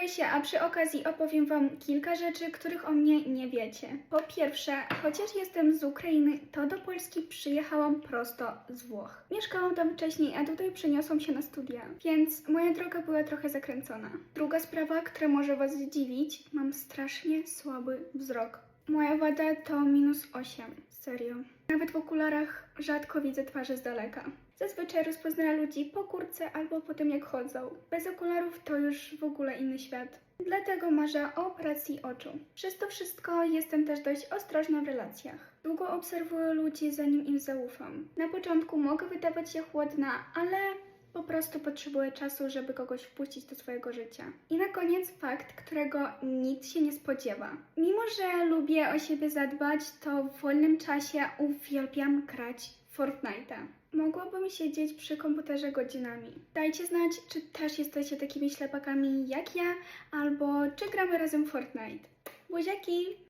Pocałuję się, a przy okazji opowiem Wam kilka rzeczy, których o mnie nie wiecie. Po pierwsze, chociaż jestem z Ukrainy, to do Polski przyjechałam prosto z Włoch. Mieszkałam tam wcześniej, a tutaj przeniosłam się na studia, więc moja droga była trochę zakręcona. Druga sprawa, która może Was zdziwić, mam strasznie słaby wzrok. Moja wada to minus 8. Serio. Nawet w okularach rzadko widzę twarzy z daleka. Zazwyczaj rozpoznaję ludzi po kurce albo po tym jak chodzą. Bez okularów to już w ogóle inny świat. Dlatego marzę o operacji oczu. Przez to wszystko jestem też dość ostrożna w relacjach. Długo obserwuję ludzi zanim im zaufam. Na początku mogę wydawać się chłodna, ale po prostu potrzebuję czasu, żeby kogoś wpuścić do swojego życia. I na koniec fakt, którego nikt się nie spodziewa. Mimo, że lubię o siebie zadbać, to w wolnym czasie uwielbiam grać Fortnite'a. Mogłabym siedzieć przy komputerze godzinami. Dajcie znać, czy też jesteście takimi ślepakami jak ja, albo czy gramy razem Fortnite. Buziaki!